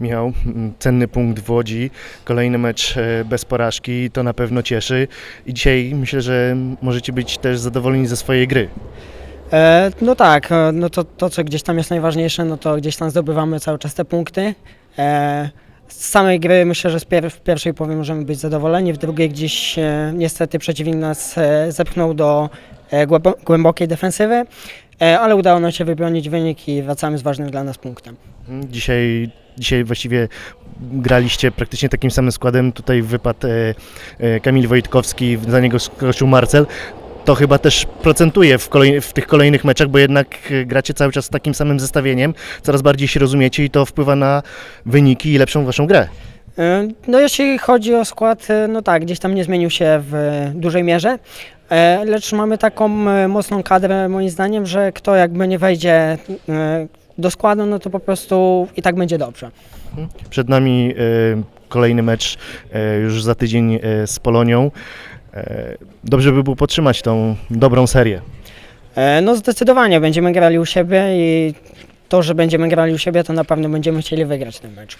Michał, mm, cenny punkt w Łodzi, kolejny mecz e, bez porażki, to na pewno cieszy i dzisiaj myślę, że możecie być też zadowoleni ze swojej gry. E, no tak, e, no to, to co gdzieś tam jest najważniejsze, no to gdzieś tam zdobywamy cały czas te punkty. E, z samej gry myślę, że z pier- w pierwszej połowie możemy być zadowoleni, w drugiej gdzieś e, niestety przeciwnik nas e, zepchnął do e, głębo- głębokiej defensywy, e, ale udało nam się wybronić wynik i wracamy z ważnym dla nas punktem. Mm, Dzisiaj, dzisiaj właściwie graliście praktycznie takim samym składem, tutaj wypadł e, e, Kamil Wojtkowski, za niego skoczył Marcel. To chyba też procentuje w, kolej, w tych kolejnych meczach, bo jednak e, gracie cały czas z takim samym zestawieniem, coraz bardziej się rozumiecie i to wpływa na wyniki i lepszą waszą grę. E, No jeśli chodzi o skład, e, no tak, gdzieś tam nie zmienił się w dużej mierze, e, lecz mamy taką mocną kadrę moim zdaniem, że kto jakby nie wejdzie do składu, no to po prostu i tak będzie dobrze. Przed nami kolejny mecz już za tydzień z Polonią. Dobrze by było podtrzymać tą dobrą serię. No zdecydowanie będziemy grali u siebie i to, że będziemy grali u siebie, to na pewno będziemy chcieli wygrać ten mecz.